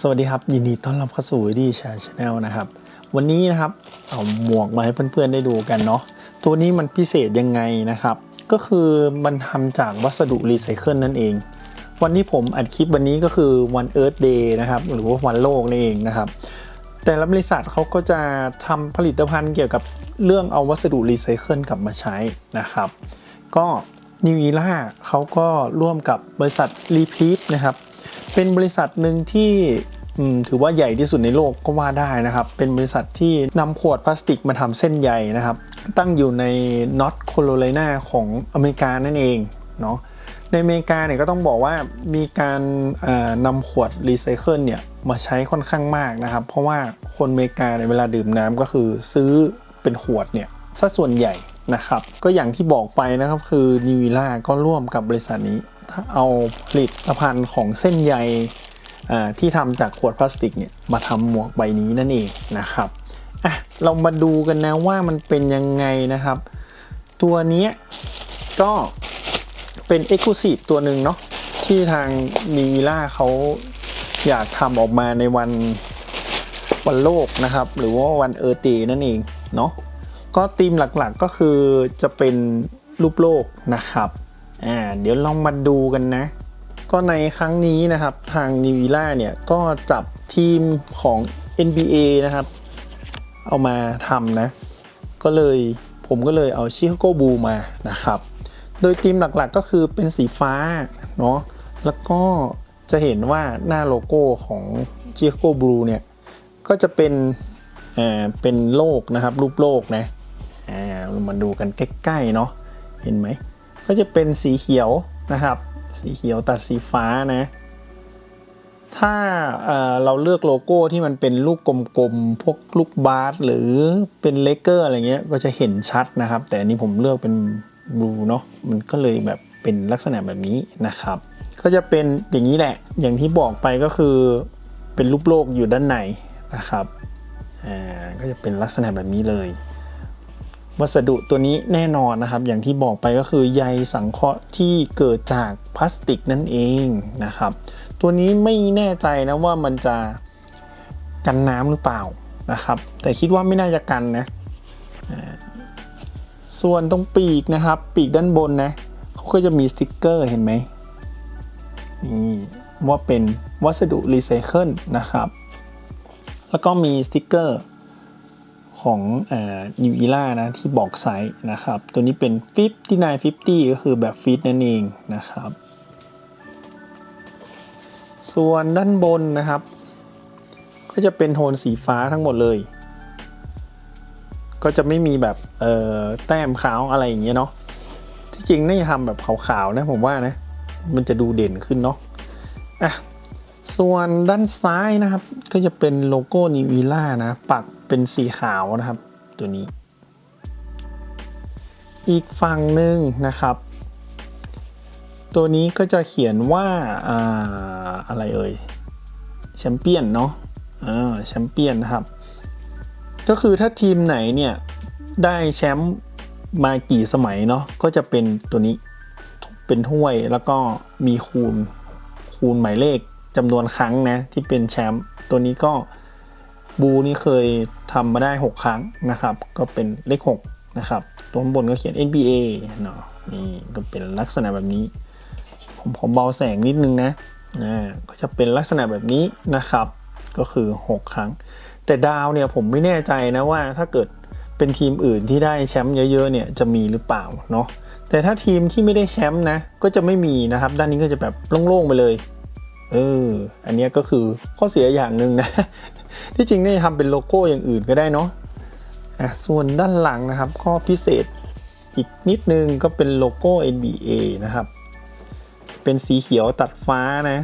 สวัสดีครับ ยินดีต้อนรับเข้าสู่ดีแชร์ชาแนลนะครับ วันนี้นะครับเอาหมวกมาให้เพื่อนๆได้ดูกันเนาะตัวนี้มันพิเศษยังไงนะครับ ก็คือมันทำจากวัสดุรีไซเคิลนั่นเอง วันที่ผมอัดคลิปวันนี้ก็คือวัน Earth Day นะครับ หรือว่าวันโลกนั่นเองนะครับ แต่ละบริษัทเขาก็จะทำผลิตภัณฑ์เกี่ยวกับเรื่องเอาวัสดุรีไซเคิลกลับมาใช้นะครับ ก็นิวอีล่าเขาก็ร่วมกับบริษัทรีพีทนะครับ เป็นบริษัทหนึ่งที่ถือว่าใหญ่ที่สุดในโลกก็ว่าได้นะครับ เป็นบริษัทที่นำขวดพลาสติกมาทำเส้นใยนะครับ ตั้งอยู่ในนอตโคโรไลนาของอเมริกานั่นเองเนาะในอเมริกาเนี่ยก็ต้องบอกว่ามีการนำขวดรีไซเคิลเนี่ยมาใช้ค่อนข้างมากนะครับ เพราะว่าคนอเมริกาในเวลาดื่มน้ำก็คือซื้อเป็นขวดเนี่ยซะส่วนใหญ่นะครับ ก็อย่างที่บอกไปนะครับคือนิวิล่าก็ร่วมกับบริษัทนี้ เอาผลิตภัณฑ์ของเส้นใยที่ทำจากขวดพลาสติกเนี่ยมาทำหมวกใบนี้นั่นเองนะครับอะเรามาดูกันนะว่ามันเป็นยังไงนะครับ ตัวนี้ก็เป็น e x c l u s i v e ตัวหนึ่งเนาะที่ทางนีวิล่าเขาอยากทำออกมาในวันวันโลกนะครับ หรือว่าวันเออร์เดนั่นเองเนาะก็ธีมหลักๆก็คือจะเป็นรูปโลกนะครับ อ่าเดี๋ยวลองมาดูกันนะ ก็ในครั้งนี้นะครับทางนิวิล่าเนี่ยก็จับทีมของ NBA นะครับ เอามาทำนะ ก็เลยผมก็เลยเอาชิคาโกบูมานะครับ โดยธีมหลักๆก็คือเป็นสีฟ้าเนาะแล้วก็จะเห็นว่าหน้าโลโก้ของ Chicago Blue เนี่ย ก็จะเป็นเอ่อเป็นโลกนะครับ รูปโลกนะอ่ามาดูกันใกล้ๆเนาะเห็นไหม ก็จะเป็นสีเขียวนะครับ สีเขียวตัดสีฟ้านะ ถ้าเเราเลือกโลโก้ที่มันเป็นลูกกลมๆ พวกลูกบาสหรือเป็นเลเกอร์อะไรเงี้ยก็จะเห็นชัดนะครับ แต่อันนี้ผมเลือกเป็นบลูเนาะมันก็เลยแบบเป็นลักษณะแบบนี้นะครับ ก็จะเป็นอย่างนี้แหละ อย่างที่บอกไปก็คือเป็นรูปโลกอยู่ด้านในนะครับ อ่า ก็จะเป็นลักษณะแบบนี้เลย วัสดุตัวนี้แน่นอนนะครับ อย่างที่บอกไปก็คือใยสังเคราะห์ที่เกิดจากพลาสติกนั่นเองนะครับ ตัวนี้ไม่แน่ใจนะว่ามันจะกันน้ำหรือเปล่านะครับ แต่คิดว่าไม่น่าจะกันนะส่วนตรงปีกนะครับ ปีกด้านบนนะเขาก็จะมีสติกเกอร์เห็นไหมนี่ว่าเป็นวัสดุรีไซเคิลนะครับ แล้วก็มีสติกเกอร์ ของนิวอีล่านะที่บอกไซส์นะครับ ตัวนี้เป็น 5950 ก็คือแบบฟิตนั่นเองนะครับ ส่วนด้านบนนะครับ ก็จะเป็นโทนสีฟ้าทั้งหมดเลย ก็จะไม่มีแบบเออแต้มขาวอะไรอย่างเงี้ยเนาะที่จริงน่าจะทำแบบขาวๆนะผมว่านะมันจะดูเด่นขึ้นเนาะอะส่วนด้านซ้ายนะครับก็จะเป็นโลโก้นิว e ล่านะ ปักเป็นสีขาวนะครับ ตัวนี้ อีกฝั่งหนึ่งนะครับ ตัวนี้ก็จะเขียนว่าอ่าอะไรเอ่ยแชมเปี้ยนเนาะแชมเปี้ยนนะครับ ก็คือถ้าทีมไหนเนี่ย ได้แชมป์มากี่สมัยเนาะก็จะเป็นตัวนี้เป็นถ้วยแล้วก็มีคูณคูณหมายเลขจำนวนครั้งนะที่เป็นแชมป์ตัวนี้ก็ บูนี่เคยทำมาได้ 6 ครั้งนะครับ ก็เป็นเลข6นะครับ ตัวข้างบนก็เขียน NBA เนาะนี่ก็เป็นลักษณะแบบนี้ ผมขอเบาแสงนิดนึงนะอ่าก็จะเป็นลักษณะแบบนี้นะครับ ก็คือ 6 ครั้ง แต่ดาวเนี่ยผมไม่แน่ใจนะว่าถ้าเกิดเป็นทีมอื่นที่ได้แชมป์เยอะๆเนี่ยจะมีหรือเปล่าเนาะแต่ถ้าทีมที่ไม่ได้แชมป์นะ ก็จะไม่มีนะครับ ด้านนี้ก็จะแบบโล่งๆไปเลยเอออันนี้ก็คือข้อเสียอย่างหนึ่งนะ ที่จริงเนี่ยทำเป็นโลโก้อย่างอื่นก็ได้เนาะอะส่วนด้านหลังนะครับข้อพิเศษอีกนิดนึงก็เป็นโลโก้ NBA นะครับ เป็นสีเขียวตัดฟ้านะ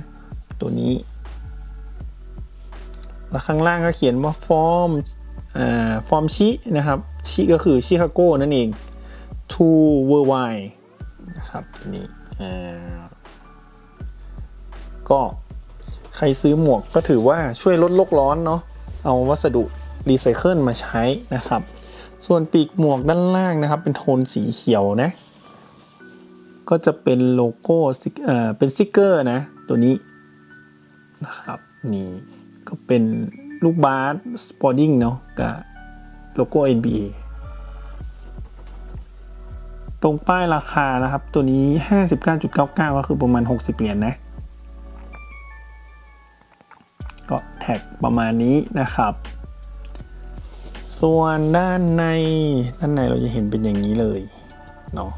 ตัวนี้ แล้วข้างล่างก็เขียนว่าฟอร์มอ่าฟอร์มชินะครับชิก็คือชิคาโก้นั่นเอง to worldwide นะครับนี้อ่าก็ ใครซื้อหมวกก็ถือว่าช่วยลดโลกร้อนเนาะเอาวัสดุรีไซเคิลมาใช้นะครับ ส่วนปีกหมวกด้านล่างนะครับ เป็นโทนสีเขียวนะ ก็จะเป็นโลโก้เอ่อเป็นสติกเกอร์นะ ตัวนี้นะครับนี่ก็เป็นลูกบาสสปอร์ติ้งเนาะกับโลโก้ NBA ตรงป้ายราคานะครับ ตัวนี้ 59.99 ก็คือประมาณ 60 เหรียญนนะ ประมาณนี้นะครับ ส่วนด้านในด้านในเราจะเห็นเป็นอย่างนี้เลยเนาะ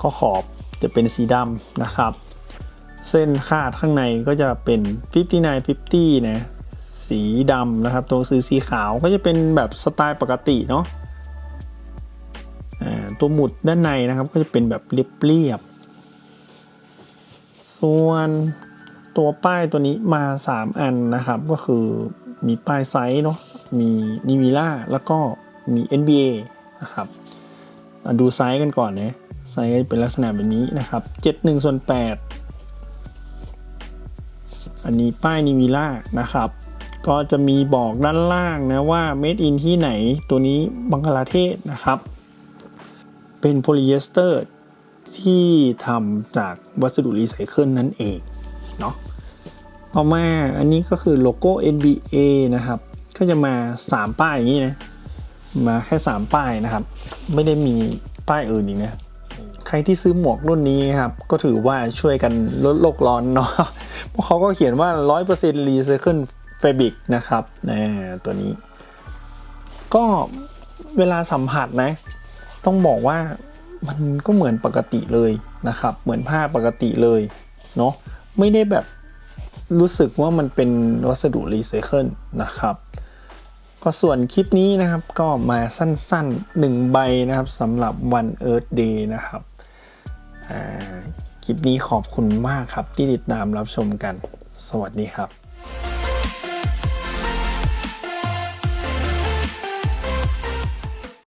ข้อขอบจะเป็นสีดำนะครับ เส้นคาดข้างในก็จะเป็น59 50นะสีดำนะครับ ตัวซื้อสีขาวก็จะเป็นแบบสไตล์ปกติเนาะตัวหมุดด้านในนะครับก็จะเป็นแบบเรียบๆส่วน ตัวป้ายตัวนี้มา 3 อันนะครับ ก็คือมีป้ายไซส์เนาะมีนิวิล่าแล้วก็มี NBA นะครับดูไซส์กันก่อนนะไซส์เป็นลักษณะแบบนี้นะครับ71ส่วน8อันนี้ป้ายนิวิล่านะครับ ก็จะมีบอกด้านล่างนะว่า made in ที่ไหนตัวนี้บังกลาเทศนะครับ เป็นโพลีเอสเตอร์ที่ทำจากวัสดุรีไซเคิลนั่นเอง เนาะต่อมาอันนี้ก็คือโลโก้ NBA นะครับ ก็จะมา 3 ป้ายอย่างนี้นะมาแค่ 3 ป้ายนะครับ ไม่ได้มีป้ายอื่นอีกนะใครที่ซื้อหมวกรุ่นนี้ครับ ก็ถือว่าช่วยกันลดโลกร้อนเนาะเพราะเขาก็เขียนว่า 100% Recycle Fabric นะครับนตัวนี้ ก็เวลาสัมผัสนะ ต้องบอกว่ามันก็เหมือนปกติเลยนะครับ เหมือนผ้าปกติเลยเนาะ ไม่ได้แบบรู้สึกว่ามันเป็นวัสดุรีไซเคิลนะครับ ก็ส่วนคลิปนี้นะครับก็มาสั้นๆ 1 ใบนะครับสำหรับวัน Earth Day นะครับคลิปนี้ขอบคุณมากครับที่ติดตามรับชมกัน สวัสดีครับ